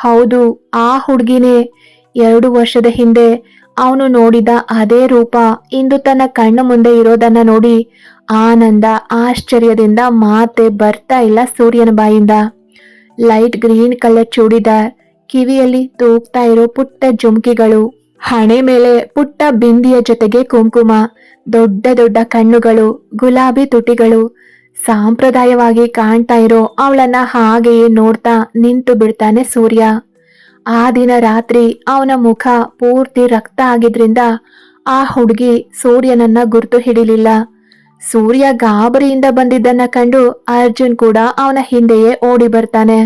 ಹೌದು, ಆ ಹುಡುಗಿನೇ. ಎರಡು ವರ್ಷದ ಹಿಂದೆ ಅವನು ನೋಡಿದ ಅದೇ ರೂಪ ಇಂದು ತನ್ನ ಕಣ್ಣು ಮುಂದೆ ಇರೋದನ್ನ ನೋಡಿ ಆನಂದ ಆಶ್ಚರ್ಯದಿಂದ ಮಾತೆ ಬರ್ತಾ ಇಲ್ಲ ಸೂರ್ಯನ ಬಾಯಿಂದ. Light green colour churidar. ಕಿವಿಯಲ್ಲಿ ತೂಗ್ತಾ ಇರೋ ಪುಟ್ಟ ಜುಮ್ಕಿಗಳು. ಹಣೆ ಮೇಲೆ ಪುಟ್ಟ ಬಿಂದಿಯ ಜೊತೆಗೆ ಕುಂಕುಮ, ದೊಡ್ಡ ದೊಡ್ಡ ಕಣ್ಣುಗಳು, ಗುಲಾಬಿ ತುಟಿಗಳು, ಸಾಂಪ್ರದಾಯವಾಗಿ ಕಾಣ್ತಾ ಇರೋ ಅವಳನ್ನ ಹಾಗೆಯೇ ನೋಡ್ತಾ ನಿಂತು ಬಿಡ್ತಾನೆ ಸೂರ್ಯ. ಆ ದಿನ ರಾತ್ರಿ ಅವನ ಮುಖ ಪೂರ್ತಿ ರಕ್ತ ಆಗಿದ್ರಿಂದ ಆ ಹುಡುಗಿ ಸೂರ್ಯನನ್ನ ಗುರ್ತು ಹಿಡಿಲಿಲ್ಲ. ಸೂರ್ಯ ಗಾಬರಿಯಿಂದ ಬಂದಿದ್ದನ್ನ ಕಂಡು ಅರ್ಜುನ್ ಕೂಡ ಅವನ ಹಿಂದೆಯೇ ಓಡಿ ಬರ್ತಾನೆ.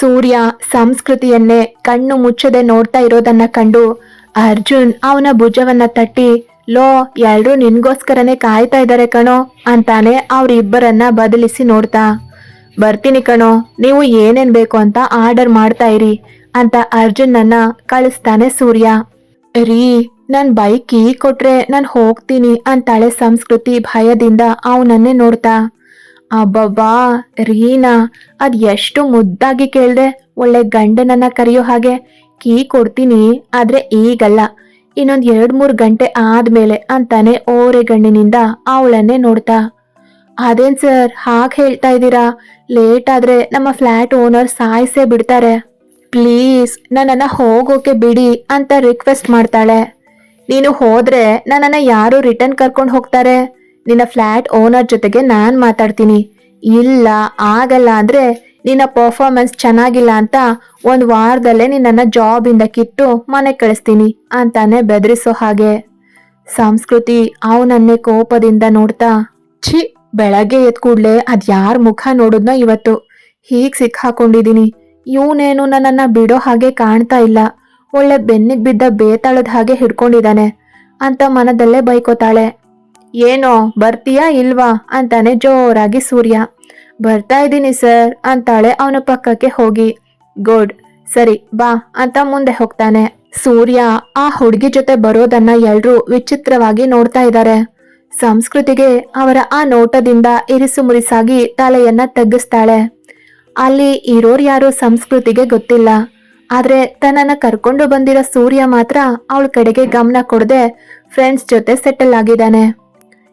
ಸೂರ್ಯ ಸಂಸ್ಕೃತಿಯನ್ನೇ ಕಣ್ಣು ಮುಚ್ಚದೆ ನೋಡ್ತಾ ಇರೋದನ್ನ ಕಂಡು ಅರ್ಜುನ್ ಅವನ ಭುಜವನ್ನ ತಟ್ಟಿ, ಲೋ, ಎಲ್ರೂ ನಿನ್ಗೋಸ್ಕರನೇ ಕಾಯ್ತಾ ಇದ್ದಾರೆ ಕಣೋ ಅಂತಾನೆ ಅವ್ರಿಬ್ಬರನ್ನ ಬದಲಿಸಿ ನೋಡ್ತಾ. ಬರ್ತೀನಿ ಕಣೋ, ನೀವು ಏನೇನ್ ಬೇಕು ಅಂತ ಆರ್ಡರ್ ಮಾಡ್ತಾ ಇರಿ ಅಂತ ಅರ್ಜುನ್ ನನ್ನ ಕಳಿಸ್ತಾನೆ ಸೂರ್ಯ. ರೀ, ನನ್ ಬೈಕ್ ಕೀ ಕೊಟ್ರೆ ನಾನ್ ಹೋಗ್ತೀನಿ ಅಂತಾಳೆ ಸಂಸ್ಕೃತಿ ಭಯದಿಂದ ಅವನನ್ನೇ ನೋಡ್ತಾ. ಅಬ್ಬಬ್ಬಾ, ರೀನಾ, ಅದ್ ಎಷ್ಟು ಮುದ್ದಾಗಿ ಕೇಳ್ದೆ, ಒಳ್ಳೆ ಗಂಡನನ್ನ ಕರೆಯೋ ಹಾಗೆ ಕೀ ಕೊಡ್ತೀನಿ, ಆದ್ರೆ ಈಗಲ್ಲ. ಇನ್ನೊಂದು ಎರಡು ಮೂರು ಗಂಟೆ ಆದ್ಮೇಲೆ ಅಂತಾನೆ ಓರೆಗಣ್ಣಿನಿಂದ ಅವಳನ್ನೇ ನೋಡ್ತಾ. ಅದೇನ್ ಸರ್, ಹಾಗೆ ಹೇಳ್ತಾ ಇದ್ದೀರಾ? ಲೇಟ್ ಆದ್ರೆ ನಮ್ಮ ಫ್ಲಾಟ್ ಓನರ್ ಸಾಯಿಸೇ ಬಿಡ್ತಾರೆ. ಪ್ಲೀಸ್, ನನ್ನನ್ನು ಹೋಗೋಕೆ ಬಿಡಿ ಅಂತ ರಿಕ್ವೆಸ್ಟ್ ಮಾಡ್ತಾಳೆ. ನೀನು ಹೋದ್ರೆ ನನ್ನನ್ನು ಯಾರು ರಿಟರ್ನ್ ಕರ್ಕೊಂಡು ಹೋಗ್ತಾರೆ? ನಿನ್ನ ಫ್ಲ್ಯಾಟ್ ಓನರ್ ಜೊತೆಗೆ ನಾನು ಮಾತಾಡ್ತೀನಿ. ಇಲ್ಲ, ಆಗಲ್ಲ ಅಂದ್ರೆ ನಿನ್ನ ಪರ್ಫಾರ್ಮೆನ್ಸ್ ಚೆನ್ನಾಗಿಲ್ಲ ಅಂತ ಒಂದು ವಾರದಲ್ಲೇ ನಿನ್ನನ್ನು ಜಾಬಿಂದ ಕಿತ್ತು ಮನೆ ಕಳಿಸ್ತೀನಿ ಅಂತಾನೆ ಬೆದರಿಸೋ ಹಾಗೆ. ಸಂಸ್ಕೃತಿ ಅವನನ್ನೇ ಕೋಪದಿಂದ ನೋಡ್ತಾ, ಛಿ, ಬೆಳಗ್ಗೆ ಎದ್ ಕೂಡ್ಲೆ ಅದು ಯಾರ ಮುಖ ನೋಡಿದ್ನೋ ಇವತ್ತು. ಹೀಗೆ ಸಿಕ್ಕಾಕೊಂಡಿದ್ದೀನಿ ಇವನೇನು ನನ್ನನ್ನ ಬಿಡೋ ಹಾಗೆ ಕಾಣ್ತಾ ಇಲ್ಲ. ಒಳ್ಳೆ ಬೆನ್ನಿಗೆ ಬಿದ್ದ ಬೇತಾಳದ ಹಾಗೆ ಹಿಡ್ಕೊಂಡಿದ್ದಾನೆ ಅಂತ ಮನದಲ್ಲೇ ಬೈಕೋತಾಳೆ. ಏನೋ, ಬರ್ತೀಯಾ ಇಲ್ವಾ? ಅಂತಾನೆ ಜೋರಾಗಿ ಸೂರ್ಯ. ಬರ್ತಾ ಇದ್ದೀನಿ, ಸರ್, ಅಂತಾಳೆ ಅವನ ಪಕ್ಕಕ್ಕೆ ಹೋಗಿ. ಗುಡ್. ಸರಿ, ಬಾ, ಅಂತ ಮುಂದೆ ಹೋಗ್ತಾನೆ. ಸೂರ್ಯ ಆ ಹುಡುಗಿ ಜೊತೆ ಬರೋದನ್ನ ಎಲ್ರೂ ವಿಚಿತ್ರವಾಗಿ ನೋಡ್ತಾ ಇದ್ದಾರೆ ಸಂಸ್ಕೃತಿಗೆ ಅವರ ಆ ನೋಟದಿಂದ ಇರಿಸು ಮುರಿಸಾಗಿ ತಲೆಯನ್ನ ತಗ್ಗಿಸ್ತಾಳೆ. ಅಲ್ಲಿ ಇರೋರು ಯಾರು ಸಂಸ್ಕೃತಿಗೆ ಗೊತ್ತಿಲ್ಲ. ಆದ್ರೆ ತನ್ನನ್ನ ಕರ್ಕೊಂಡು ಬಂದಿರೋ ಸೂರ್ಯ ಮಾತ್ರ ಅವಳ ಕಡೆಗೆ ಗಮನ ಕೊಡದೆ ಫ್ರೆಂಡ್ಸ್ ಜೊತೆ ಸೆಟಲ್ ಆಗಿದ್ದಾನೆ.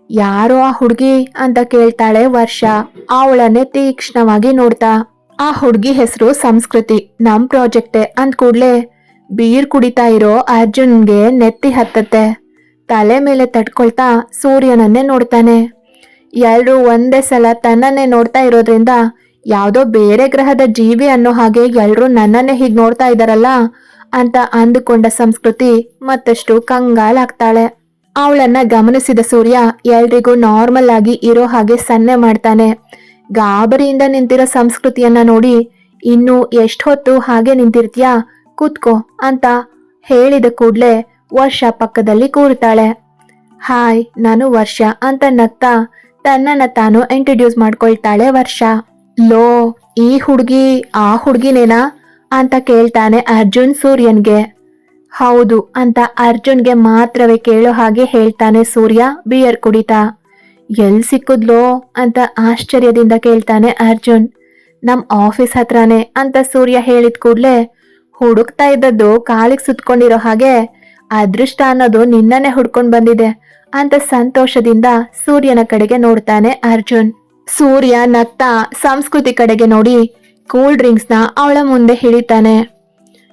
ಯಾರೋ ಆ ಹುಡುಗಿ ಅಂತ ಕೇಳ್ತಾಳೆ ವರ್ಷ. ಅವಳನ್ನೇ ತೀಕ್ಷ್ಣವಾಗಿ ನೋಡ್ತಾ. ಆ ಹುಡುಗಿ ಹೆಸರು ಸಂಸ್ಕೃತಿ. ನಮ್ ಪ್ರಾಜೆಕ್ಟೆ ಅಂದ್ ಕೂಡ್ಲೆ ಬೀರ್ ಕುಡಿತಾ ಇರೋ ಅರ್ಜುನ್ಗೆ ನೆತ್ತಿ ಹತ್ತತ್ತೆ. ತಲೆ ಮೇಲೆ ತಟ್ಕೊಳ್ತಾ ಸೂರ್ಯನನ್ನೇ ನೋಡ್ತಾನೆ. ಎಲ್ರೂ ಒಂದೇ ಸಲ ತನ್ನನ್ನೇ ನೋಡ್ತಾ ಇರೋದ್ರಿಂದ ಯಾವುದೋ ಬೇರೆ ಗ್ರಹದ ಜೀವಿ ಅನ್ನೋ ಹಾಗೆ ಎಲ್ರೂ ನನ್ನನ್ನೇ ಹೀಗೆ ನೋಡ್ತಾ ಇದ್ದಾರಲ್ಲ ಅಂತ ಅಂದುಕೊಂಡ ಸಂಸ್ಕೃತಿ ಮತ್ತಷ್ಟು ಕಂಗಾಲಾಗ್ತಾಳೆ. ಅವಳನ್ನ ಗಮನಿಸಿದ ಸೂರ್ಯ ಎಲ್ರಿಗೂ ನಾರ್ಮಲ್ ಆಗಿ ಇರೋ ಹಾಗೆ ಸನ್ನೆ ಮಾಡ್ತಾನೆ. ಗಾಬರಿಯಿಂದ ನಿಂತಿರೋ ಸಂಸ್ಕೃತಿಯನ್ನ ನೋಡಿ ಇನ್ನು ಎಷ್ಟೊತ್ತು ಹಾಗೆ ನಿಂತಿರ್ತೀಯಾ? ಕೂತ್ಕೋ ಅಂತ ಹೇಳಿದ ಕೂಡ್ಲೆ ವರ್ಷ ಪಕ್ಕದಲ್ಲಿ ಕೂರ್ತಾಳೆ. ಹಾಯ್, ನಾನು ವರ್ಷ ಅಂತ ನಗ್ತಾ ತನ್ನನ್ನ ತಾನು ಇಂಟ್ರೊಡ್ಯೂಸ್ ಮಾಡ್ಕೊಳ್ತಾಳೆ ವರ್ಷ. ಲೋ, ಈ ಹುಡುಗಿ, ಆ ಹುಡುಗಿನೇನಾ? ಅಂತ ಕೇಳ್ತಾನೆ ಅರ್ಜುನ್ ಸೂರ್ಯನ್ಗೆ. ಹೌದು, ಅಂತ ಅರ್ಜುನ್ಗೆ ಮಾತ್ರವೇ ಕೇಳೋ ಹಾಗೆ ಹೇಳ್ತಾನೆ ಸೂರ್ಯ ಬಿಯರ್ ಕುಡಿತಾ. ಎಲ್ ಸಿಕ್ಕುದ್ಲೋ? ಅಂತ ಆಶ್ಚರ್ಯದಿಂದ ಕೇಳ್ತಾನೆ ಅರ್ಜುನ್. ನಮ್ ಆಫೀಸ್ ಹತ್ರನೇ, ಅಂತ ಸೂರ್ಯ ಹೇಳಿದ ಕೂಡಲೇ, ಹುಡುಕ್ತಾ ಇದ್ದದ್ದು ಕಾಲಿಗೆ ಸುತ್ಕೊಂಡಿರೋ ಹಾಗೆ, ಅದೃಷ್ಟ ಅನ್ನೋದು ನಿನ್ನನ್ನೇ ಹುಡ್ಕೊಂಡು ಬಂದಿದೆ, ಅಂತ ಸಂತೋಷದಿಂದ ಸೂರ್ಯನ ಕಡೆಗೆ ನೋಡ್ತಾನೆ ಅರ್ಜುನ್. ಸೂರ್ಯ ನಗ್ತಾ ಸಂಸ್ಕೃತಿ ಕಡೆಗೆ ನೋಡಿ, ಕೂಲ್ ಡ್ರಿಂಕ್ಸ್ನ ಅವಳ ಮುಂದೆ ಹಿಡಿತಾನೆ.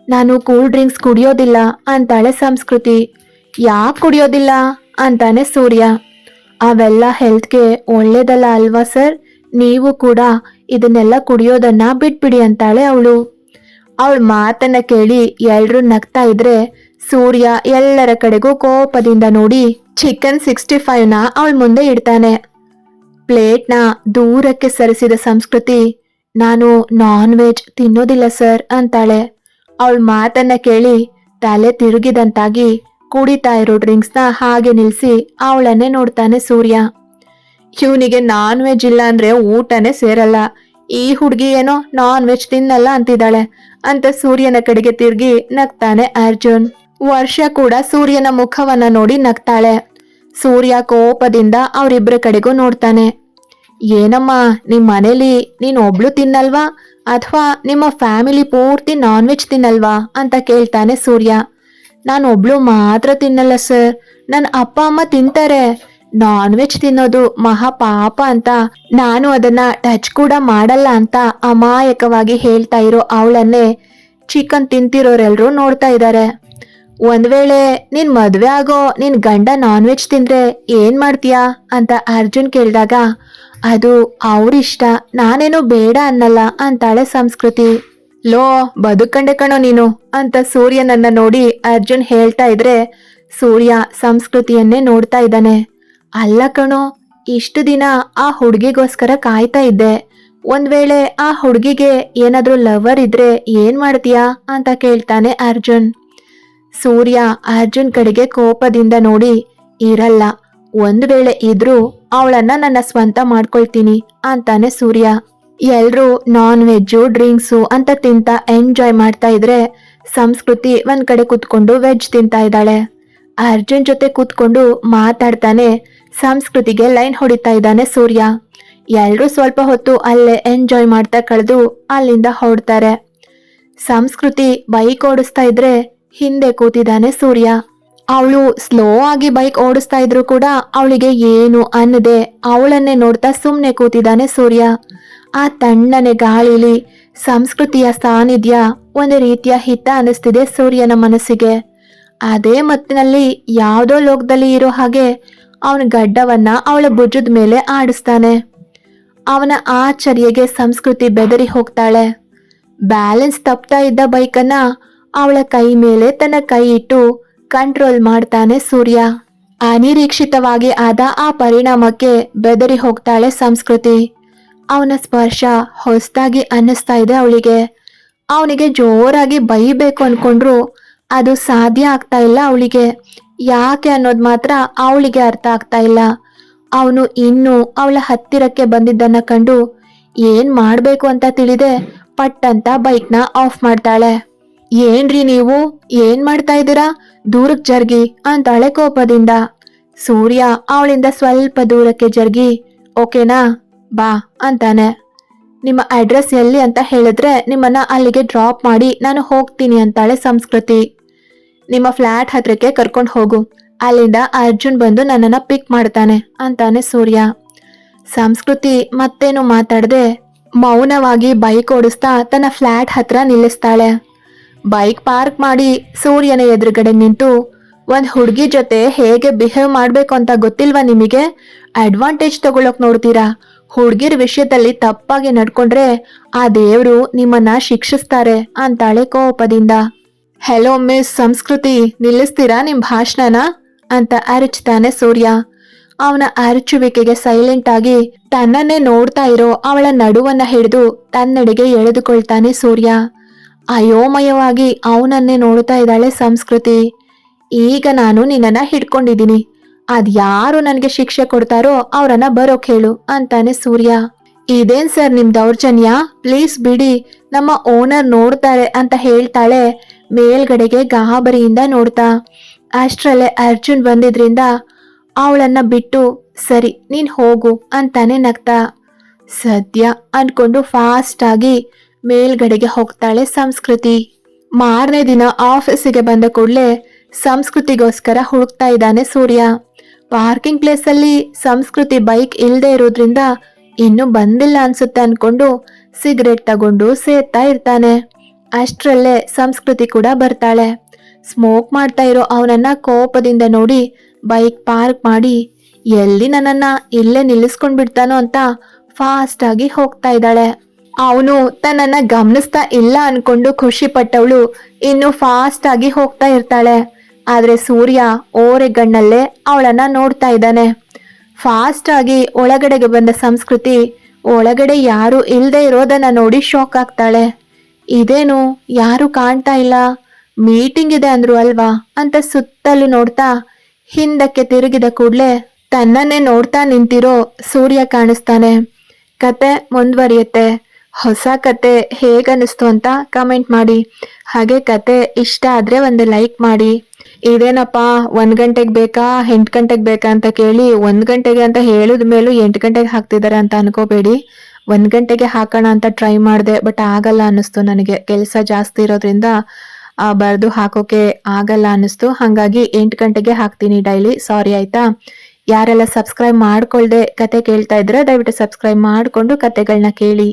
ನಾನು ಕೂಲ್ ಡ್ರಿಂಕ್ಸ್ ಕುಡಿಯೋದಿಲ್ಲ ಅಂತಾಳೆ ಸಂಸ್ಕೃತಿ. ಯಾಕೆ ಕುಡಿಯೋದಿಲ್ಲ ಅಂತಾನೆ ಸೂರ್ಯ. ಅವೆಲ್ಲ ಹೆಲ್ತ್ಗೆ ಒಳ್ಳೇದಲ್ಲ ಅಲ್ವಾ ಸರ್ ನೀವು ಕೂಡ ಇದನ್ನೆಲ್ಲ ಕುಡಿಯೋದನ್ನ ಬಿಟ್ಬಿಡಿ ಅಂತಾಳೆ ಅವಳು. ಅವಳ ಮಾತನ್ನ ಕೇಳಿ ಎಲ್ಲರೂ ನಗ್ತಾ ಇದ್ರೆ ಸೂರ್ಯ ಎಲ್ಲರ ಕಡೆಗೂ ಕೋಪದಿಂದ ನೋಡಿ ಚಿಕನ್ ಸಿಕ್ಸ್ಟಿ ಫೈವ್ನ ಅವಳ ಮುಂದೆ ಇಡ್ತಾನೆ. ಪ್ಲೇಟ್ನ ದೂರಕ್ಕೆ ಸರಿಸಿದ ಸಂಸ್ಕೃತಿ, ನಾನು ನಾನ್ ವೆಜ್ ತಿನ್ನೋದಿಲ್ಲ ಸರ್ ಅಂತಾಳೆ. ಅವಳ ಮಾತನ್ನ ಕೇಳಿ ತಲೆ ತಿರುಗಿದಂತಾಗಿ ಕುಡಿತಾ ಇರೋ ಡ್ರಿಂಕ್ಸ್ನ ಹಾಗೆ ನಿಲ್ಸಿ ಅವಳನ್ನೇ ನೋಡ್ತಾನೆ ಸೂರ್ಯ. ಇವನಿಗೆ ನಾನ್ ವೆಜ್ ಇಲ್ಲ ಅಂದ್ರೆ ಊಟನೇ ಸೇರಲ್ಲ. ಈ ಹುಡುಗಿ ಏನೋ ನಾನ್ ವೆಜ್ ತಿನ್ನಲ್ಲ ಅಂತಿದ್ದಾಳೆ ಅಂತ ಸೂರ್ಯನ ಕಡೆಗೆ ತಿರುಗಿ ನಗ್ತಾನೆ ಅರ್ಜುನ್. ವರ್ಷ ಕೂಡ ಸೂರ್ಯನ ಮುಖವನ್ನ ನೋಡಿ ನಗ್ತಾಳೆ. ಸೂರ್ಯ ಕೋಪದಿಂದ ಅವರಿಬ್ಬರ ಕಡೆಗೂ ನೋಡ್ತಾನೆ. ಏನಮ್ಮ ನಿಮ್ಮ ಮನೇಲಿ ನೀನು ಒಬ್ಳು ತಿನ್ನಲ್ವಾ? ಅಥವಾ ನಿಮ್ಮ ಫ್ಯಾಮಿಲಿ ಪೂರ್ತಿ ನಾನ್ ವೆಜ್ ತಿನ್ನಲ್ವಾ? ಅಂತ ಕೇಳ್ತಾನೆ ಸೂರ್ಯ. ನಾನು ಒಬ್ಳು ಮಾತ್ರ ತಿನ್ನಲ್ಲ ಸರ್. ನನ್ನ ಅಪ್ಪ, ಅಮ್ಮ ತಿಂತಾರೆ. ನಾನ್ ವೆಜ್ ತಿನ್ನೋದು ಮಹಾ ಪಾಪ ಅಂತ ನಾನು ಅದನ್ನ ಟಚ್ ಕೂಡ ಮಾಡಲ್ಲ ಅಂತ ಅಮಾಯಕವಾಗಿ ಹೇಳ್ತಾ ಇರೋ ಅವಳನ್ನೇ ಚಿಕನ್ ತಿಂತಿರೋರೆಲ್ಲರೂ ನೋಡ್ತಾ ಇದ್ದಾರೆ ಒಂದ್ ವೇಳೆ, ನಿನ್ ಮದ್ವೆ ಆಗೋ, ನಿನ್ ಗಂಡ ನಾನ್ ವೆಜ್ ತಿಂದ್ರೆ ಏನ್ ಮಾಡ್ತೀಯಾ? ಅಂತ ಅರ್ಜುನ್ ಕೇಳಿದಾಗ ಅದು ಅವ್ರಿಷ್ಟ, ನಾನೇನು ಬೇಡ ಅನ್ನಲ್ಲ ಅಂತಾಳೆ ಸಂಸ್ಕೃತಿ. ಲೋ, ಬದುಕಂಡೆ ಕಣೋ ನೀನು ಅಂತ ಸೂರ್ಯನನ್ನ ನೋಡಿ ಅರ್ಜುನ್ ಹೇಳ್ತಾ ಇದ್ರೆ ಸೂರ್ಯ ಸಂಸ್ಕೃತಿಯನ್ನೇ ನೋಡ್ತಾ ಇದ್ದಾನೆ. ಅಲ್ಲ ಕಣೋ, ಇಷ್ಟು ದಿನ ಆ ಹುಡುಗಿಗೋಸ್ಕರ ಕಾಯ್ತಾ ಇದ್ದೆ. ಒಂದ್ ವೇಳೆ ಆ ಹುಡುಗಿಗೆ ಏನಾದ್ರೂ ಲವರ್ ಇದ್ರೆ ಏನ್ ಮಾಡ್ತೀಯಾ ಅಂತ ಕೇಳ್ತಾನೆ ಅರ್ಜುನ್. ಸೂರ್ಯ ಅರ್ಜುನ್ ಕಡೆಗೆ ಕೋಪದಿಂದ ನೋಡಿ, ಇರಲ್ಲ ಒಂದ್ ವೇಳೆ ಇದ್ರೂ ಅವಳನ್ನ ನನ್ನ ಸ್ವಂತ ಮಾಡ್ಕೊಳ್ತೀನಿ ಅಂತಾನೆ ಸೂರ್ಯ. ಎಲ್ರೂ ನಾನ್ ವೆಜ್ಜು ಡ್ರಿಂಕ್ಸು ಅಂತ ತಿಂತ ಎಂಜಾಯ್ ಮಾಡ್ತಾ ಇದ್ರೆ ಸಂಸ್ಕೃತಿ ಒಂದ್ ಕಡೆ ಕುತ್ಕೊಂಡು ವೆಜ್ ತಿಂತಾ ಇದ್ದಾಳೆ. ಅರ್ಜುನ್ ಜೊತೆ ಕೂತ್ಕೊಂಡು ಮಾತಾಡ್ತಾನೆ ಸಂಸ್ಕೃತಿಗೆ ಲೈನ್ ಹೊಡಿತಾ ಇದ್ದಾನೆ ಸೂರ್ಯ. ಎಲ್ರೂ ಸ್ವಲ್ಪ ಹೊತ್ತು ಅಲ್ಲೇ ಎಂಜಾಯ್ ಮಾಡ್ತಾ ಕಳೆದು ಅಲ್ಲಿಂದ ಹೊಡ್ತಾರೆ ಸಂಸ್ಕೃತಿ ಬೈಕ್ ಓಡಿಸ್ತಾ ಇದ್ರೆ ಹಿಂದೆ ಕೂತಿದ್ದಾನೆ ಸೂರ್ಯ. ಅವಳು ಸ್ಲೋ ಆಗಿ ಬೈಕ್ ಓಡಿಸ್ತಾ ಇದ್ರು ಕೂಡ ಅವಳಿಗೆ ಏನು ಅನ್ನದೆ. ಅವಳನ್ನೇ ನೋಡ್ತಾ ಸುಮ್ಮನೆ ಕೂತಿದ್ದಾನೆ ಸೂರ್ಯ. ಆ ತಣ್ಣನೆ ಗಾಳಿಲಿ ಸಂಸ್ಕೃತಿಯ ಸಾನ್ನಿಧ್ಯ ಒಂದು ರೀತಿಯ ಹಿತ ಅನಿಸ್ತಿದೆ ಸೂರ್ಯನ ಮನಸ್ಸಿಗೆ. ಅದೇ ಮತ್ತಿನಲ್ಲಿ ಯಾವುದೋ ಲೋಕದಲ್ಲಿ ಇರೋ ಹಾಗೆ ಅವನ ಗಡ್ಡವನ್ನ ಅವಳ ಭುಜದ ಮೇಲೆ ಆಡಿಸ್ತಾನೆ. ಅವನ ಆ ಚರ್ಯೆಗೆ ಸಂಸ್ಕೃತಿ ಬೆದರಿ ಹೋಗ್ತಾಳೆ. ಬ್ಯಾಲೆನ್ಸ್ ತಪ್ತಾ ಇದ್ದ ಬೈಕನ್ನ ಅವಳ ಕೈ ಮೇಲೆ ತನ್ನ ಕೈ ಇಟ್ಟು ಕಂಟ್ರೋಲ್ ಮಾಡ್ತಾನೆ ಸೂರ್ಯ. ಅನಿರೀಕ್ಷಿತವಾಗಿ ಆದ ಆ ಪರಿಣಾಮಕ್ಕೆ ಬೆದರಿ ಹೋಗ್ತಾಳೆ ಸಂಸ್ಕೃತಿ. ಅವನ ಸ್ಪರ್ಶ ಹೊಸದಾಗಿ ಅನ್ನಿಸ್ತಾ ಇದೆ ಅವಳಿಗೆ. ಅವನಿಗೆ ಜೋರಾಗಿ ಬೈಬೇಕು ಅನ್ಕೊಂಡ್ರು ಅದು ಸಾಧ್ಯ ಆಗ್ತಾ ಇಲ್ಲ ಅವಳಿಗೆ. ಯಾಕೆ ಅನ್ನೋದು ಮಾತ್ರ ಅವಳಿಗೆ ಅರ್ಥ ಆಗ್ತಾ ಇಲ್ಲ. ಅವನು ಇನ್ನು ಅವಳ ಹತ್ತಿರಕ್ಕೆ ಬಂದಿದ್ದನ್ನ ಕಂಡು ಏನ್ ಮಾಡ್ಬೇಕು ಅಂತ ತಿಳಿದೆ. ಪಟ್ಟಂತ ಬೈಕ್ನ ಆಫ್ ಮಾಡ್ತಾಳೆ. ಏನ್ರಿ ನೀವು? ಏನ್ ಮಾಡ್ತಾ ಇದ್ದೀರಾ? ದೂರಕ್ ಜರ್ಗಿ ಅಂತಾಳೆ ಕೋಪದಿಂದ. ಸೂರ್ಯ ಅವಳಿಂದ ಸ್ವಲ್ಪ ದೂರಕ್ಕೆ ಜರ್ಗಿ, ಓಕೆನಾ? ಬಾ, ಅಂತಾನೆ. ನಿಮ್ಮ ಅಡ್ರೆಸ್ ಎಲ್ಲಿ ಅಂತ ಹೇಳಿದ್ರೆ ನಿಮ್ಮನ್ನ ಅಲ್ಲಿಗೆ ಡ್ರಾಪ್ ಮಾಡಿ ನಾನು ಹೋಗ್ತೀನಿ, ಅಂತಾಳೆ ಸಂಸ್ಕೃತಿ. ನಿಮ್ಮ ಫ್ಲಾಟ್ ಹತ್ರಕ್ಕೆ ಕರ್ಕೊಂಡು ಹೋಗು. ಅಲ್ಲಿಂದ ಅರ್ಜುನ್ ಬಂದು ನನ್ನನ್ನು ಪಿಕ್ ಮಾಡ್ತಾನೆ, ಅಂತಾನೆ ಸೂರ್ಯ. ಸಂಸ್ಕೃತಿ ಮತ್ತೇನು ಮಾತಾಡದೆ ಮೌನವಾಗಿ ಬೈಕ್ ಓಡಿಸ್ತಾ ತನ್ನ ಫ್ಲಾಟ್ ಹತ್ರ ನಿಲ್ಲಿಸ್ತಾಳೆ. ಬೈಕ್ ಪಾರ್ಕ್ ಮಾಡಿ ಸೂರ್ಯನ ಎದುರುಗಡೆ ನಿಂತು ಒಂದ್ ಹುಡುಗಿ ಜೊತೆ ಹೇಗೆ ಬಿಹೇವ್ ಮಾಡ್ಬೇಕು ಅಂತ ಗೊತ್ತಿಲ್ವಾ ನಿಮಗೆ? ಅಡ್ವಾಂಟೇಜ್ ತಗೊಳಕ್ ನೋಡ್ತೀರಾ? ಹುಡ್ಗಿರ್ ವಿಷಯದಲ್ಲಿ ತಪ್ಪಾಗಿ ನಡ್ಕೊಂಡ್ರೆ ಆ ದೇವ್ರು ನಿಮ್ಮನ್ನ ಶಿಕ್ಷಿಸ್ತಾರೆ ಅಂತಾಳೆ ಕೋಪದಿಂದ. ಹೆಲೋ ಮಿಸ್ ಸಂಸ್ಕೃತಿ, ನಿಲ್ಲಿಸ್ತೀರಾ ನಿಮ್ ಭಾಷಣನ? ಅಂತ ಅರಚ್ತಾನೆ ಸೂರ್ಯ. ಅವನ ಅರಚುವಿಕೆಗೆ ಸೈಲೆಂಟ್ ಆಗಿ ತನ್ನನ್ನೇ ನೋಡ್ತಾ ಇರೋ ಅವಳ ನಡುವನ್ನ ಹಿಡಿದು ತನ್ನೆಡೆಗೆ ಎಳೆದುಕೊಳ್ತಾನೆ ಸೂರ್ಯ. ಅಯೋಮಯವಾಗಿ ಅವನನ್ನೇ ನೋಡ್ತಾ ಇದ್ದಾಳೆ ಸಂಸ್ಕೃತಿ. ಈಗ ನಾನು ನಿನ್ನನ್ನ ಹಿಡ್ಕೊಂಡಿದ್ದೀನಿ. ಅದ್ಯಾರು ನನಗೆ ಶಿಕ್ಷೆ ಕೊಡ್ತಾರೋ ಅವರನ್ನ ಬರೋಕ್ ಹೇಳು ಅಂತಾನೆ ಸೂರ್ಯ. ಇದೇನ್ ಸರ್ ನಿಮ್ ದೌರ್ಜನ್ಯ? ಪ್ಲೀಸ್ ಬಿಡಿ. ನಮ್ಮ ಓನರ್ ನೋಡ್ತಾರೆ ಅಂತ ಹೇಳ್ತಾಳೆ. ಮೇಲ್ಗಡೆಗೆ ಗಾಬರಿಯಿಂದ ನೋಡ್ತಾ. ಅಷ್ಟರಲ್ಲೇ ಅರ್ಜುನ್ ಬಂದಿದ್ರಿಂದ ಅವಳನ್ನ ಬಿಟ್ಟು, ಸರಿ, ನೀನ್ ಹೋಗು ಅಂತಾನೆ ನಗ್ತಾ. ಸದ್ಯ ಅನ್ಕೊಂಡು ಫಾಸ್ಟ್ ಆಗಿ ಮೇಲ್ಗಡೆಗೆ ಹೋಗ್ತಾಳೆ ಸಂಸ್ಕೃತಿ. ಮಾರನೇ ದಿನ ಆಫೀಸಿಗೆ ಬಂದ ಕೂಡಲೇ ಸಂಸ್ಕೃತಿಗೋಸ್ಕರ ಹುಡುಕ್ತಾ ಇದ್ದಾನೆ ಸೂರ್ಯ. ಪಾರ್ಕಿಂಗ್ ಪ್ಲೇಸ್ ಅಲ್ಲಿ ಸಂಸ್ಕೃತಿ ಬೈಕ್ ಇಲ್ಲದೆ ಇರೋದ್ರಿಂದ ಇನ್ನು ಬಂದಿಲ್ಲ ಅನ್ಸುತ್ತೆ ಅನ್ಕೊಂಡು ಸಿಗರೇಟ್ ತಗೊಂಡು ಸೇರ್ತಾ ಇರ್ತಾನೆ. ಅಷ್ಟರಲ್ಲೇ ಸಂಸ್ಕೃತಿ ಕೂಡ ಬರ್ತಾಳೆ. ಸ್ಮೋಕ್ ಮಾಡ್ತಾ ಇರೋ ಅವನನ್ನ ಕೋಪದಿಂದ ನೋಡಿ ಬೈಕ್ ಪಾರ್ಕ್ ಮಾಡಿ ಎಲ್ಲಿ ನನ್ನನ್ನ ಇಲ್ಲೇ ನಿಲ್ಲಿಸ್ಕೊಂಡ್ ಬಿಡ್ತಾನೋ ಅಂತ ಫಾಸ್ಟ್ ಆಗಿ ಹೋಗ್ತಾ ಇದ್ದಾಳೆ. ಅವನು ತನ್ನನ್ನ ಗಮನಿಸ್ತಾ ಇಲ್ಲ ಅನ್ಕೊಂಡು ಖುಷಿ ಪಟ್ಟವಳು. ಇನ್ನು ಫಾಸ್ಟ್ ಆಗಿ ಹೋಗ್ತಾ ಇರ್ತಾಳೆ. ಆದ್ರೆ ಸೂರ್ಯ ಓರೆಗಣ್ಣಲ್ಲೇ ಅವಳನ್ನ ನೋಡ್ತಾ ಇದ್ದಾನೆ. ಫಾಸ್ಟ್ ಆಗಿ ಒಳಗಡೆಗೆ ಬಂದ ಸಂಸ್ಕೃತಿ ಒಳಗಡೆ ಯಾರು ಇಲ್ಲದೆ ಇರೋದನ್ನ ನೋಡಿ ಶಾಕ್ ಆಗ್ತಾಳೆ. ಇದೇನು, ಯಾರು ಕಾಣ್ತಾ ಇಲ್ಲ. ಮೀಟಿಂಗ್ ಇದೆ ಅಂದ್ರು ಅಲ್ವಾ ಅಂತ ಸುತ್ತಲೂ ನೋಡ್ತಾ ಹಿಂದಕ್ಕೆ ತಿರುಗಿದ ಕೂಡ್ಲೆ ತನ್ನನ್ನೇ ನೋಡ್ತಾ ನಿಂತಿರೋ ಸೂರ್ಯ ಕಾಣಿಸ್ತಾನೆ. ಕತೆ ಮುಂದುವರಿಯುತ್ತೆ. ಹೊಸ ಕತೆ ಹೇಗನ್ನಿಸ್ತು ಅಂತ ಕಮೆಂಟ್ ಮಾಡಿ. ಹಾಗೆ ಕತೆ ಇಷ್ಟ ಆದರೆ ಒಂದು ಲೈಕ್ ಮಾಡಿ. ಇದೇನಪ್ಪ, ಒಂದು ಗಂಟೆಗೆ ಬೇಕಾ, ಎಂಟು ಗಂಟೆಗೆ ಬೇಕಾ ಅಂತ ಕೇಳಿ, ಒಂದು ಗಂಟೆಗೆ ಅಂತ ಹೇಳಿದ ಮೇಲೂ ಎಂಟು ಗಂಟೆಗೆ ಹಾಕ್ತಿದ್ದಾರೆ ಅಂತ ಅನ್ಕೋಬೇಡಿ. ಒಂದು ಗಂಟೆಗೆ ಹಾಕೋಣ ಅಂತ ಟ್ರೈ ಮಾಡಿದೆ ಬಟ್ ಆಗಲ್ಲ ಅನ್ನಿಸ್ತು ನನಗೆ. ಕೆಲಸ ಜಾಸ್ತಿ ಇರೋದ್ರಿಂದ ಬರೆದು ಹಾಕೋಕೆ ಆಗಲ್ಲ ಅನ್ನಿಸ್ತು. ಹಾಗಾಗಿ ಎಂಟು ಗಂಟೆಗೆ ಹಾಕ್ತೀನಿ ಡೈಲಿ ಸಾರಿ ಆಯಿತಾ? ಯಾರೆಲ್ಲ ಸಬ್ಸ್ಕ್ರೈಬ್ ಮಾಡ್ಕೊಳ್ದೆ ಕತೆ ಕೇಳ್ತಾ ಇದ್ರೆ ದಯವಿಟ್ಟು ಸಬ್ಸ್ಕ್ರೈಬ್ ಮಾಡಿಕೊಂಡು ಕತೆಗಳನ್ನ ಕೇಳಿ.